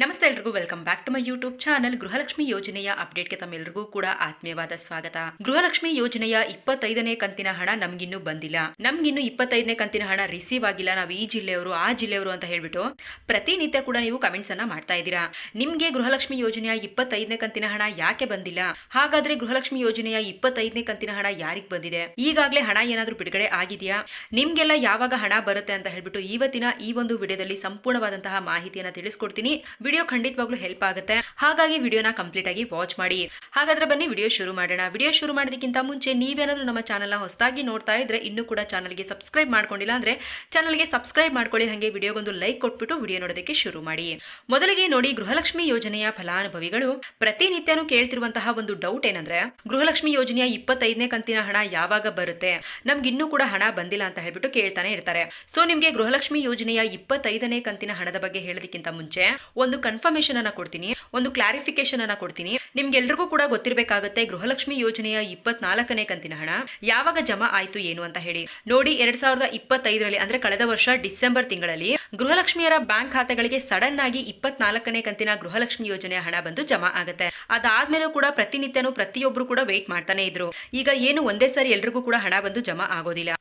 ನಮಸ್ತೆ ಎಲ್ರಿಗೂ welcome back to my YouTube channel Gruhalakshmi ಯೋಜನೆಯ ಅಪ್ಡೇಟ್ಗೆ ತಮ್ಮೆಲ್ಲರಿಗೂ ಕೂಡ ಆತ್ಮೀಯವಾದ ಸ್ವಾಗತ. ಗೃಹಲಕ್ಷ್ಮಿ ಯೋಜನೆಯ ಇಪ್ಪತ್ತೈದನೇ ಕಂತಿನ ಹಣ ನಮ್ಗಿನ್ನೂ ಬಂದಿಲ್ಲ. ನಮ್ಗಿನ್ನು ಇಪ್ಪತ್ತೈದನೇ ಕಂತಿನ ಹಣ ರಿಸೀವ್ ಆಗಿಲ್ಲ. ನಾವು ಈ ಜಿಲ್ಲೆಯವರು, ಆ ಜಿಲ್ಲೆಯವರು ಅಂತ ಹೇಳ್ಬಿಟ್ಟು ಪ್ರತಿನಿತ್ಯ ಕೂಡ ನೀವು ಕಮೆಂಟ್ಸ್ ಅನ್ನ ಮಾಡ್ತಾ ಇದ್ದೀರಾ. ನಿಮ್ಗೆ ಗೃಹಲಕ್ಷ್ಮಿ ಯೋಜನೆಯ ಇಪ್ಪತ್ತೈದನೇ ಕಂತಿನ ಹಣ ಯಾಕೆ ಬಂದಿಲ್ಲ? ಹಾಗಾದ್ರೆ ಗೃಹಲಕ್ಷ್ಮಿ ಯೋಜನೆಯ ಇಪ್ಪತ್ತೈದನೇ ಕಂತಿನ ಹಣ ಯಾರಿಗ್ ಬಂದಿದೆ? ಈಗಾಗಲೇ ಹಣ ಏನಾದ್ರೂ ಬಿಡುಗಡೆ ಆಗಿದೆಯಾ? ನಿಮ್ಗೆಲ್ಲ ಯಾವಾಗ ಹಣ ಬರುತ್ತೆ ಅಂತ ಹೇಳ್ಬಿಟ್ಟು ಇವತ್ತಿನ ಈ ಒಂದು ವಿಡಿಯೋದಲ್ಲಿ ಸಂಪೂರ್ಣವಾದಂತಹ ಮಾಹಿತಿಯನ್ನ ತಿಳಿಸ್ಕೊಡ್ತೀನಿ. ವಿಡಿಯೋ ಖಂಡಿತವಾಗ್ಲೂ ಹೆಲ್ಪ್ ಆಗುತ್ತೆ. ಹಾಗಾಗಿ ವಿಡಿಯೋನ ಕಂಪ್ಲೀಟ್ ಆಗಿ ವಾಚ್ ಮಾಡಿ. ಹಾಗಾದ್ರೆ ಬನ್ನಿ ವಿಡಿಯೋ ಶುರು ಮಾಡೋಣ. ವಿಡಿಯೋ ಶುರು ಮಾಡೋದಕ್ಕಿಂತ ಮುಂಚೆ ನೀವೇನಾದ್ರೂ ನಮ್ಮ ಚಾನಲ್ನ ಹೊಸದಾಗಿ ನೋಡ್ತಾ ಇದ್ರೆ ಇನ್ನೂ ಕೂಡ ಚಾನಲ್ಗೆ ಸಬ್ಸ್ಕ್ರೈಬ್ ಮಾಡ್ಕೊಂಡಿಲ್ಲ ಅಂದ್ರೆ ಚಾನಲ್ಗೆ ಸಬ್ಸ್ಕ್ರೈಬ್ ಮಾಡ್ಕೊಳ್ಳಿ. ಹಾಗೆ ವಿಡಿಯೋಗೊಂದು ಲೈಕ್ ಕೊಟ್ಬಿಟ್ಟು ವಿಡಿಯೋ ನೋಡೋದಕ್ಕೆ ಶುರು ಮಾಡಿ. ಮೊದಲಿಗೆ ನೋಡಿ ಗೃಹಲಕ್ಷ್ಮಿ ಯೋಜನೆಯ ಫಲಾನುಭವಿಗಳು. ಪ್ರತಿನಿತ್ಯನೂ ಕೇಳ್ತಿರುವಂತಹ ಒಂದು ಡೌಟ್ ಏನಂದ್ರೆ ಗೃಹಲಕ್ಷ್ಮಿ ಯೋಜನೆಯ ಇಪ್ಪತ್ತೈದನೇ ಕಂತಿನ ಹಣ ಯಾವಾಗ ಬರುತ್ತೆ? ನಮ್ಗಿನ್ನೂ ಕೂಡ ಹಣ ಬಂದಿಲ್ಲ ಅಂತ ಹೇಳ್ಬಿಟ್ಟು ಕೇಳ್ತಾನೆ ಇರ್ತಾರೆ. ಸೊ ನಿಮ್ಗೆ ಗೃಹಲಕ್ಷ್ಮಿ ಯೋಜನೆಯ ಇಪ್ಪತ್ತೈದನೇ ಕಂತಿನ ಹಣದ ಬಗ್ಗೆ ಹೇಳೋದಕ್ಕಿಂತ ಮುಂಚೆ ಕನ್ಫರ್ಮೇಶನ್ ಅನ್ನ ಕೊಡ್ತೀನಿ, ಒಂದು ಕ್ಲಾರಿಫಿಕೇಶನ್ ಅನ್ನ ಕೊಡ್ತೀನಿ. ನಿಮ್ಗೆಲ್ರಿಗೂ ಕೂಡ ಗೊತ್ತಿರಬೇಕಾಗುತ್ತೆ, ಗೃಹಲಕ್ಷ್ಮಿ ಯೋಜನೆಯ ಇಪ್ಪತ್ನಾಲ್ಕನೇ ಕಂತಿನ ಹಣ ಯಾವಾಗ ಜಮಾ ಆಯ್ತು ಏನು ಅಂತ ಹೇಳಿ. ನೋಡಿ, ಎರಡ್ ಸಾವಿರದ ಇಪ್ಪತ್ತೈದರಲ್ಲಿ, ಅಂದ್ರೆ ಕಳೆದ ವರ್ಷ ಡಿಸೆಂಬರ್ ತಿಂಗಳಲ್ಲಿ, ಗೃಹಲಕ್ಷ್ಮಿಯರ ಬ್ಯಾಂಕ್ ಖಾತೆಗಳಿಗೆ ಸಡನ್ ಆಗಿ ಇಪ್ಪತ್ನಾಲ್ಕನೇ ಕಂತಿನ ಗೃಹಲಕ್ಷ್ಮಿ ಯೋಜನೆಯ ಹಣ ಬಂದು ಜಮಾ ಆಗುತ್ತೆ. ಅದಾದ್ಮೇಲೂ ಕೂಡ ಪ್ರತಿನಿತ್ಯನೂ ಪ್ರತಿಯೊಬ್ರು ಕೂಡ ವೇಟ್ ಮಾಡ್ತಾನೆ ಇದ್ರು. ಈಗ ಏನು ಒಂದೇ ಸಾರಿ ಎಲ್ರಿಗೂ ಕೂಡ ಹಣ ಬಂದು ಜಮಾ ಆಗೋದಿಲ್ಲ.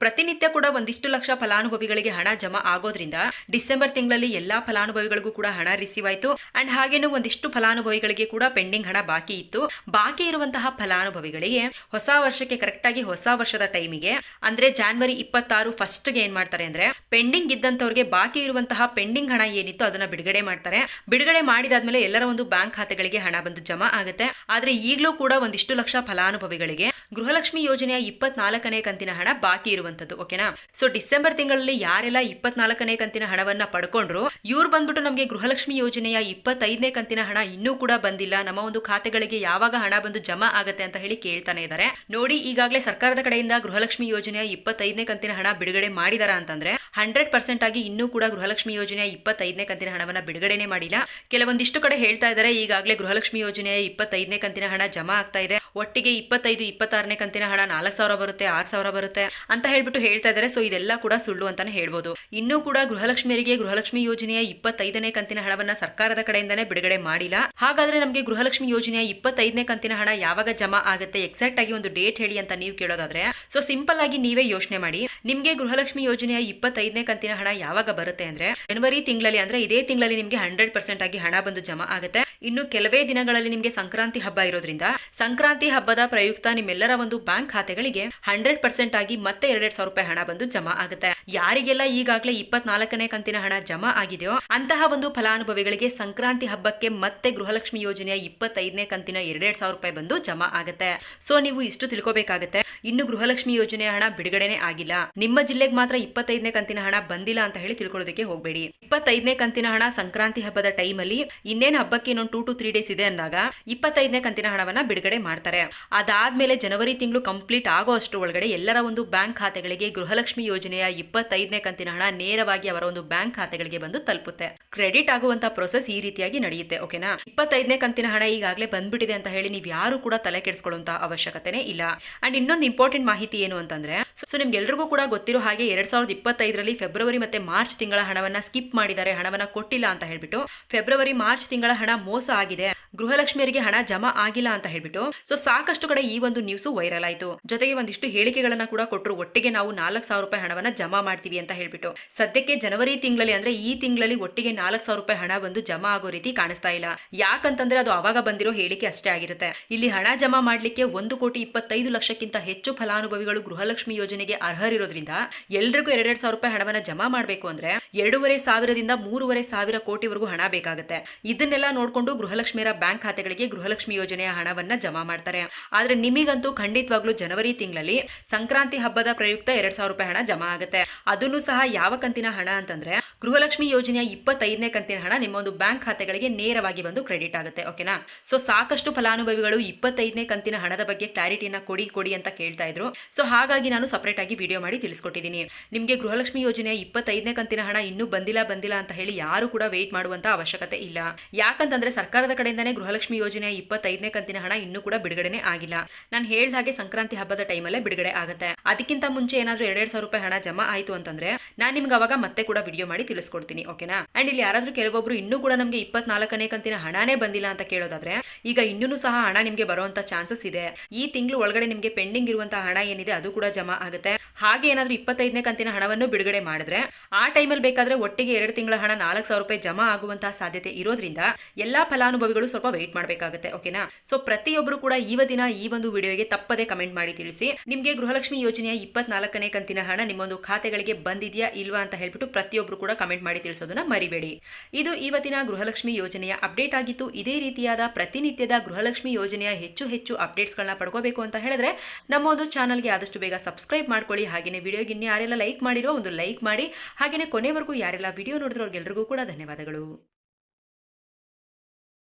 ಪ್ರತಿನಿತ್ಯ ಕೂಡ ಒಂದಿಷ್ಟು ಲಕ್ಷ ಫಲಾನುಭವಿಗಳಿಗೆ ಹಣ ಜಮಾ ಆಗೋದ್ರಿಂದ ಡಿಸೆಂಬರ್ ತಿಂಗಳಲ್ಲಿ ಎಲ್ಲಾ ಫಲಾನುಭವಿಗಳಿಗೂ ಕೂಡ ಹಣ ರಿಸೀವ್ ಆಯ್ತು. ಅಂಡ್ ಹಾಗೇನು ಒಂದಿಷ್ಟು ಫಲಾನುಭವಿಗಳಿಗೆ ಕೂಡ ಪೆಂಡಿಂಗ್ ಹಣ ಬಾಕಿ ಇತ್ತು. ಬಾಕಿ ಇರುವಂತಹ ಫಲಾನುಭವಿಗಳಿಗೆ ಹೊಸ ವರ್ಷಕ್ಕೆ ಕರೆಕ್ಟ್ ಆಗಿ ಹೊಸ ವರ್ಷದ ಟೈಮಿಗೆ ಅಂದ್ರೆ ಜಾನ್ವರಿ ಇಪ್ಪತ್ತಾರು ಫಸ್ಟ್ಗೆ ಏನ್ ಮಾಡ್ತಾರೆ ಅಂದ್ರೆ ಪೆಂಡಿಂಗ್ ಇದ್ದಂತವ್ರಿಗೆ ಬಾಕಿ ಇರುವಂತಹ ಪೆಂಡಿಂಗ್ ಹಣ ಏನಿತ್ತು ಅದನ್ನ ಬಿಡುಗಡೆ ಮಾಡ್ತಾರೆ. ಬಿಡುಗಡೆ ಮಾಡಿದಾದ್ಮೇಲೆ ಎಲ್ಲರ ಒಂದು ಬ್ಯಾಂಕ್ ಖಾತೆಗಳಿಗೆ ಹಣ ಬಂದು ಜಮಾ ಆಗುತ್ತೆ. ಆದ್ರೆ ಈಗಲೂ ಕೂಡ ಒಂದಿಷ್ಟು ಲಕ್ಷ ಫಲಾನುಭವಿಗಳಿಗೆ ಗೃಹಲಕ್ಷ್ಮಿ ಯೋಜನೆಯ ಇಪ್ಪತ್ನಾಲ್ಕನೇ ಕಂತಿನ ಹಣ ಬಾಕಿ ಇರುವಂತದ್ದು ಓಕೆನಾ ಸೊ ಡಿಸೆಂಬರ್ ತಿಂಗಳಲ್ಲಿ ಯಾರೆಲ್ಲ ಇಪ್ಪತ್ನಾಲ್ಕನೇ ಕಂತಿನ ಹಣವನ್ನ ಪಡ್ಕೊಂಡ್ರು, ಇವ್ರು ಬಂದ್ಬಿಟ್ಟು ನಮಗೆ ಗೃಹಲಕ್ಷ್ಮಿ ಯೋಜನೆಯ ಇಪ್ಪತ್ತೈದನೇ ಕಂತಿನ ಹಣ ಇನ್ನೂ ಕೂಡ ಬಂದಿಲ್ಲ. ನಮ್ಮ ಒಂದು ಖಾತೆಗಳಿಗೆ ಯಾವಾಗ ಹಣ ಬಂದು ಜಮಾ ಆಗತ್ತೆ ಅಂತ ಹೇಳಿ ಕೇಳ್ತಾನೆ ಇದ್ದಾರೆ ನೋಡಿ, ಈಗಾಗಲೇ ಸರ್ಕಾರದ ಕಡೆಯಿಂದ ಗೃಹಲಕ್ಷ್ಮಿ ಯೋಜನೆಯ ಇಪ್ಪತ್ತೈದನೇ ಕಂತಿನ ಹಣ ಬಿಡುಗಡೆ ಮಾಡಿದಾರ ಅಂತಂದ್ರೆ, ಹಂಡ್ರೆಡ್ ಪರ್ಸೆಂಟ್ ಆಗಿ ಇನ್ನೂ ಕೂಡ ಗೃಹಲಕ್ಷ್ಮಿ ಯೋಜನೆಯ ಇಪ್ಪತ್ತೈದನೇ ಕಂತಿನ ಹಣವನ್ನ ಬಿಡುಗಡೆನೆ ಮಾಡಿಲ್ಲ. ಕೆಲವೊಂದಿಷ್ಟು ಕಡೆ ಹೇಳ್ತಾ ಇದ್ದಾರೆ ಈಗಾಗಲೇ ಗೃಹಲಕ್ಷ್ಮಿ ಯೋಜನೆಯ ಇಪ್ಪತ್ತೈದನೇ ಕಂತಿನ ಹಣ ಜಮಾ ಆಗ್ತಾ ಇದೆ. ಒಟ್ಟಿಗೆ ಇಪ್ಪತ್ತೈದು, ಇಪ್ಪತ್ತಾರನೇ ಕಂತಿನ ಹಣ ನಾಲ್ಕು ಸಾವಿರ ಬರುತ್ತೆ, ಆರ್ ಸಾವಿರ ಬರುತ್ತೆ ಅಂತ ಹೇಳ್ಬಿಟ್ಟು ಹೇಳ್ತಾ ಇದ್ದಾರೆ. ಸೊ ಇದೆಲ್ಲ ಕೂಡ ಸುಳ್ಳು ಅಂತಾನೆ ಹೇಳ್ಬೋದು. ಇನ್ನೂ ಕೂಡ ಗೃಹಲಕ್ಷ್ಮಿಯರಿಗೆ ಗೃಹಲಕ್ಷ್ಮಿ ಯೋಜನೆಯ ಇಪ್ಪತ್ತೈದನೇ ಕಂತಿನ ಹಣವನ್ನ ಸರ್ಕಾರದ ಕಡೆಯಿಂದನೇ ಬಿಡುಗಡೆ ಮಾಡಿಲ್ಲ. ಹಾಗಾದ್ರೆ ನಮಗೆ ಗೃಹಲಕ್ಷ್ಮಿ ಯೋಜನೆಯ ಇಪ್ಪತ್ತೈದನೇ ಕಂತಿನ ಹಣ ಯಾವಾಗ ಜಮಾ ಆಗುತ್ತೆ? ಎಕ್ಸಾಕ್ಟ್ ಆಗಿ ಒಂದು ಡೇಟ್ ಹೇಳಿ ಅಂತ ನೀವು ಕೇಳೋದಾದ್ರೆ ಸೊ ಸಿಂಪಲ್ ಆಗಿ ನೀವೇ ಯೋಚನೆ ಮಾಡಿ. ನಿಮಗೆ ಗೃಹಲಕ್ಷ್ಮಿ ಯೋಜನೆಯ ಇಪ್ಪತ್ತೈದನೇ ಕಂತಿನ ಹಣ ಯಾವಾಗ ಬರುತ್ತೆ ಅಂದ್ರೆ ಜನವರಿ ತಿಂಗಳಲ್ಲಿ ಅಂದ್ರೆ ಇದೇ ತಿಂಗಳಲ್ಲಿ ನಿಮಗೆ ಹಂಡ್ರೆಡ್ ಪರ್ಸೆಂಟ್ ಆಗಿ ಹಣ ಬಂದು ಜಮಾ ಆಗುತ್ತೆ. ಇನ್ನು ಕೆಲವೇ ದಿನಗಳಲ್ಲಿ ನಿಮಗೆ ಸಂಕ್ರಾಂತಿ ಹಬ್ಬ ಇರೋದ್ರಿಂದ, ಸಂಕ್ರಾಂತಿ ಹಬ್ಬದ ಪ್ರಯುಕ್ತ ನಿಮ್ಮೆಲ್ಲರ ಒಂದು ಬ್ಯಾಂಕ್ ಖಾತೆಗಳಿಗೆ ಹಂಡ್ರೆಡ್ ಪರ್ಸೆಂಟ್ ಆಗಿ ಮತ್ತೆ ಎರಡೆರಡು ಸಾವಿರ ರೂಪಾಯಿ ಹಣ ಬಂದು ಜಮಾ ಆಗುತ್ತೆ. ಯಾರಿಗೆಲ್ಲ ಈಗಾಗಲೇ ಇಪ್ಪತ್ನಾಲ್ಕನೇ ಕಂತಿನ ಹಣ ಜಮಾ ಆಗಿದೆಯೋ, ಅಂತಹ ಒಂದು ಫಲಾನುಭವಿಗಳಿಗೆ ಸಂಕ್ರಾಂತಿ ಹಬ್ಬಕ್ಕೆ ಮತ್ತೆ ಗೃಹಲಕ್ಷ್ಮಿ ಯೋಜನೆಯ ಇಪ್ಪತ್ತೈದನೇ ಕಂತಿನ ಎರಡೆರಡು ಸಾವಿರ ರೂಪಾಯಿ ಬಂದು ಜಮಾ ಆಗುತ್ತೆ. ಸೊ, ನೀವು ಇಷ್ಟು ತಿಳ್ಕೊಬೇಕಾಗತ್ತೆ. ಇನ್ನು ಗೃಹಲಕ್ಷ್ಮಿ ಯೋಜನೆಯ ಹಣ ಬಿಡುಗಡೆನೆ ಆಗಿಲ್ಲ. ನಿಮ್ಮ ಜಿಲ್ಲೆಗೆ ಮಾತ್ರ ಇಪ್ಪತ್ತೈದನೇ ಕಂತಿನ ಹಣ ಬಂದಿಲ್ಲ ಅಂತ ಹೇಳಿ ತಿಳ್ಕೊಳ್ಳೋದಕ್ಕೆ ಹೋಗಬೇಡಿ. ಇಪ್ಪತ್ತೈದನೇ ಕಂತಿನ ಹಣ ಸಂಕ್ರಾಂತಿ ಹಬ್ಬದ ಟೈಮಲ್ಲಿ ಇನ್ನೇನು ಹಬ್ಬಕ್ಕೆ ಇನ್ನೊಂದು ಟೂ ಟು ತ್ರೀ ಡೇಸ್ ಇದೆ ಅಂದಾಗ ಇಪ್ಪತ್ತೈದನೇ ಕಂತಿನ ಹಣವನ್ನ ಬಿಡುಗಡೆ ಮಾಡ್ತಾರೆ ಅದಾದ್ಮೇಲೆ ಜನವರಿ ತಿಂಗಳು ಕಂಪ್ಲೀಟ್ ಆಗೋ ಅಷ್ಟು ಒಳಗಡೆ ಎಲ್ಲರ ಒಂದು ಬ್ಯಾಂಕ್ ಖಾತೆಗಳಿಗೆ ಗೃಹಲಕ್ಷ್ಮಿ ಯೋಜನೆಯ ಇಪ್ಪತ್ತೈದನೇ ಕಂತಿನ ಹಣ ನೇರವಾಗಿ ಅವರ ಒಂದು ಬ್ಯಾಂಕ್ ಖಾತೆಗಳಿಗೆ ಬಂದು ತಲುಪುತ್ತೆ. ಕ್ರೆಡಿಟ್ ಆಗುವಂತ ಪ್ರೊಸೆಸ್ ಈ ರೀತಿಯಾಗಿ ನಡೆಯುತ್ತೆ, ಓಕೆನಾ? ಇಪ್ಪತ್ತೈದನೇ ಕಂತಿನ ಹಣ ಈಗಾಗಲೇ ಬಂದ್ಬಿಟ್ಟಿದೆ ಅಂತ ಹೇಳಿ ನೀವು ಯಾರು ಕೂಡ ತಲೆ ಕೆಡಿಸ್ಕೊಳ್ಳುವಂತ ಅವಶ್ಯಕತೆನೇ ಇಲ್ಲ. ಅಂಡ್ ಇನ್ನೊಂದು ಇಂಪಾರ್ಟೆಂಟ್ ಮಾಹಿತಿ ಏನು ಅಂತಂದ್ರೆ, ಸೊ ನಿಮ್ಗೆಲ್ರಿಗೂ ಕೂಡ ಗೊತ್ತಿರೋ ಹಾಗೆ ಎರಡ್ ಸಾವಿರದ ಇಪ್ಪತ್ತೈದರಲ್ಲಿ ಫೆಬ್ರವರಿ ಮತ್ತೆ ಮಾರ್ಚ್ ತಿಂಗಳ ಹಣವನ್ನ ಸ್ಕಿಪ್ ಮಾಡಿದ್ದಾರೆ ಹಣವನ್ನ ಕೊಟ್ಟಿಲ್ಲ ಅಂತ ಹೇಳ್ಬಿಟ್ಟು, ಫೆಬ್ರವರಿ ಮಾರ್ಚ್ ತಿಂಗಳ ಹಣ ಮೋಸ ಆಗಿದೆ. ಗೃಹಲಕ್ಷ್ಮಿಯರಿಗೆ ಹಣ ಜಮಾ ಆಗಿಲ್ಲ ಅಂತ ಹೇಳ್ಬಿಟ್ಟು ಸೊ ಸಾಕಷ್ಟು ಕಡೆ ಈ ಒಂದು ನ್ಯೂಸ್ ವೈರಲ್ ಆಯಿತು. ಜೊತೆಗೆ ಒಂದಿಷ್ಟು ಹೇಳಿಕೆಗಳನ್ನ ಕೂಡ ಕೊಟ್ಟರು ಒಟ್ಟಿಗೆ ನಾವು ನಾಲ್ಕು ಸಾವಿರ ರೂಪಾಯಿ ಹಣವನ್ನ ಜಮಾ ಮಾಡ್ತೀವಿ ಅಂತ ಹೇಳ್ಬಿಟ್ಟು. ಸದ್ಯಕ್ಕೆ ಜನವರಿ ತಿಂಗಳಲ್ಲಿ ಅಂದ್ರೆ ಈ ತಿಂಗಳಲ್ಲಿ ಒಟ್ಟಿಗೆ ನಾಲ್ಕು ಸಾವಿರ ರೂಪಾಯಿ ಹಣ ಬಂದು ಜಮಾ ಆಗೋ ರೀತಿ ಕಾಣಿಸ್ತಾ ಇಲ್ಲ. ಯಾಕಂತಂದ್ರೆ ಅದು ಅವಾಗ ಬಂದಿರೋ ಹೇಳಿಕೆ ಅಷ್ಟೇ ಆಗಿರುತ್ತೆ. ಇಲ್ಲಿ ಹಣ ಜಮಾ ಮಾಡ್ಲಿಕ್ಕೆ ಒಂದು ಕೋಟಿ ಇಪ್ಪತ್ತೈದು ಲಕ್ಷಕ್ಕಿಂತ ಹೆಚ್ಚು ಫಲಾನುಭವಿಗಳು ಗೃಹಲಕ್ಷ್ಮಿ ಯೋಜನೆಗೆ ಅರ್ಹರಿರೋದ್ರಿಂದ ಎಲ್ರಿಗೂ ಎರಡೆರಡು ಸಾವಿರ ರೂಪಾಯಿ ಹಣವನ್ನ ಜಮಾ ಮಾಡಬೇಕು ಅಂದ್ರೆ ಎರಡೂವರೆ ಸಾವಿರದಿಂದ ಮೂರುವರೆ ಸಾವಿರ ಕೋಟಿವರೆಗೂ ಹಣ ಬೇಕಾಗುತ್ತೆ. ಇದನ್ನೆಲ್ಲ ನೋಡ್ಕೊಂಡು ಗೃಹಲಕ್ಷ್ಮಿಯರ ಬ್ಯಾಂಕ್ ಖಾತೆಗಳಿಗೆ ಗೃಹಲಕ್ಷ್ಮಿ ಯೋಜನೆಯ ಹಣವನ್ನ ಜಮಾ ಮಾಡ್ತಾರೆ. ಆದ್ರೆ ನಿಮಗಂತೂ ಖಂಡಿತವಾಗ್ಲೂ ಜನವರಿ ತಿಂಗಳಲ್ಲಿ ಸಂಕ್ರಾಂತಿ ಹಬ್ಬದ ಪ್ರಯುಕ್ತ ಎರಡ್ ಸಾವಿರ ರೂಪಾಯಿ ಹಣ ಜಮಾ ಆಗುತ್ತೆ. ಅದನ್ನು ಸಹ ಯಾವ ಕಂತಿನ ಹಣ ಅಂತಂದ್ರೆ ಗೃಹಲಕ್ಷ್ಮಿ ಯೋಜನೆಯ ಇಪ್ಪತ್ತೈದನೇ ಕಂತಿನ ಹಣ ನಿಮ್ಮ ಒಂದು ಬ್ಯಾಂಕ್ ಖಾತೆಗಳಿಗೆ ನೇರವಾಗಿ ಬಂದು ಕ್ರೆಡಿಟ್ ಆಗುತ್ತೆ, ಓಕೆನಾ? ಸೊ ಸಾಕಷ್ಟು ಫಲಾನುಭವಿಗಳು ಇಪ್ಪತ್ತೈದನೇ ಕಂತಿನ ಹಣದ ಬಗ್ಗೆ ಕ್ಲಾರಿಟಿನ ಕೊಡಿ ಕೊಡಿ ಅಂತ ಕೇಳ್ತಾ ಇದ್ರು. ಸೊ ಹಾಗಾಗಿ ನಾನು ಸಪರೇಟ್ ಆಗಿ ವಿಡಿಯೋ ಮಾಡಿ ತಿಳಿಸ್ಕೊಟ್ಟಿದ್ದೀನಿ. ನಿಮಗೆ ಗೃಹಲಕ್ಷ್ಮಿ ಯೋಜನೆಯ ಇಪ್ಪತ್ತೈದನೇ ಕಂತಿನ ಹಣ ಇನ್ನೂ ಬಂದಿಲ್ಲ ಬಂದಿಲ್ಲ ಅಂತ ಹೇಳಿ ಯಾರು ಕೂಡ ವೇಟ್ ಮಾಡುವಂತ ಅವಶ್ಯಕತೆ ಇಲ್ಲ. ಯಾಕಂತಂದ್ರೆ ಸರ್ಕಾರದ ಕಡೆಯಿಂದಾನೇ ಗೃಹಲಕ್ಷ್ಮಿ ಯೋಜನೆಯ ಇಪ್ಪತ್ತೈದನೇ ಕಂತಿನ ಹಣ ಇನ್ನೂ ಕೂಡ ಬಿಡುಗಡೆನೆ ಆಗಿಲ್ಲ. ನಾನು ಹೇಳಿದ ಹಾಗೆ ಸಂಕ್ರಾಂತಿ ಹಬ್ಬದ ಟೈಮಲ್ಲೇ ಬಿಡುಗಡೆ ಆಗುತ್ತೆ. ಅದಕ್ಕಿಂತ ಮುಂಚೆ ಏನಾದರೂ ಎರಡೆರಡು ಸಾವಿರ ರೂಪಾಯಿ ಹಣ ಜಮಾ ಆಯ್ತು ಅಂತಂದ್ರೆ ನಾನು ನಿಮ್ಗೆ ಅವಾಗ ಮತ್ತೆ ಕೂಡ ವಿಡಿಯೋ ಮಾಡಿ ತಿಳಿಸ್ಕೊಡ್ತೀನಿ ಓಕೆನಾ ಅಂಡ್ ಇಲ್ಲಿ ಯಾರಾದ್ರೂ ಕೆಲವೊಬ್ರು ಇನ್ನೂ ಕೂಡ ನಮಗೆ ಇಪ್ಪತ್ನಾಲ್ಕನೇ ಕಂತಿನ ಹಣನೇ ಬಂದಿಲ್ಲ ಅಂತ ಕೇಳೋದಾದ್ರೆ, ಈಗ ಇನ್ನೂ ಸಹ ಹಣ ನಿಮಗೆ ಬರುವಂತ ಚಾನ್ಸಸ್ ಇದೆ. ಈ ತಿಂಗಳು ಒಳಗಡೆ ನಿಮಗೆ ಪೆಂಡಿಂಗ್ ಇರುವಂತಹ ಹಣ ಏನಿದೆ ಅದು ಕೂಡ ಜಮಾ ಆಗುತ್ತೆ. ಹಾಗೆ ಏನಾದ್ರೂ ಇಪ್ಪತ್ತೈದನೇ ಕಂತಿನ ಹಣವನ್ನು ಬಿಡುಗಡೆ ಮಾಡಿದ್ರೆ, ಆ ಟೈಮಲ್ಲಿ ಬೇಕಾದ್ರೆ ಒಟ್ಟಿಗೆ ಎರಡು ತಿಂಗಳ ಹಣ ನಾಲ್ಕು ಸಾವಿರ ರೂಪಾಯಿ ಜಮಾ ಆಗುವಂತಹ ಸಾಧ್ಯತೆ ಇರೋದ್ರಿಂದ ಎಲ್ಲಾ ಫಲಾನುಭವಿಗಳು ಸ್ವಲ್ಪ ವೆಯ್ಟ್ ಮಾಡಬೇಕಾಗುತ್ತೆ ಓಕೆನಾ ಸೊ ಪ್ರತಿಯೊಬ್ಬರು ಕೂಡ ಇವತ್ತಿನ ಈ ಒಂದು ವಿಡಿಯೋಗೆ ತಪ್ಪದೆ ಕಮೆಂಟ್ ಮಾಡಿ ತಿಳಿಸಿ. ನಿಮಗೆ ಗೃಹಲಕ್ಷ್ಮಿ ಯೋಜನೆಯ ಇಪ್ಪತ್ನಾಲ್ಕನೇ ಕಂತಿನ ಹಣ ನಿಮ್ಮೊಂದು ಖಾತೆಗಳಿಗೆ ಬಂದಿದೆಯಾ ಇಲ್ವಾ ಅಂತ ಹೇಳ್ಬಿಟ್ಟು ಪ್ರತಿಯೊಬ್ಬರು ಕೂಡ ಕಮೆಂಟ್ ಮಾಡಿ ತಿಳಿಸೋದನ್ನ ಮರಿಬೇಡಿ. ಇದು ಇವತ್ತಿನ ಗೃಹಲಕ್ಷ್ಮಿ ಯೋಜನೆಯ ಅಪ್ಡೇಟ್ ಆಗಿತ್ತು. ಇದೇ ರೀತಿಯಾದ ಪ್ರತಿನಿತ್ಯದ ಗೃಹಲಕ್ಷ್ಮಿ ಯೋಜನೆಯ ಹೆಚ್ಚು ಹೆಚ್ಚು ಅಪ್ಡೇಟ್ಸ್ಗಳನ್ನ ಪಡ್ಕೋಬೇಕು ಅಂತ ಹೇಳಿದ್ರೆ ನಮ್ಮ ಒಂದು ಚಾನಲ್ಗೆ ಆದಷ್ಟು ಬೇಗ ಸಬ್ಸ್ಕ್ರೈಬ್ ಮಾಡ್ಕೊಳ್ಳಿ. ಹಾಗೆಯೇ ವಿಡಿಯೋಗೆ ಇನ್ನು ಯಾರೆಲ್ಲ ಲೈಕ್ ಮಾಡಿರೋ ಒಂದು ಲೈಕ್ ಮಾಡಿ. ಹಾಗೆಯೇ ಕೊನೆವರೆಗೂ ಯಾರೆಲ್ಲ ವಿಡಿಯೋ ನೋಡಿದ್ರೋ ಅವ್ರಿಗೆಲ್ಲರಿಗೂ ಕೂಡ ಧನ್ಯವಾದಗಳು.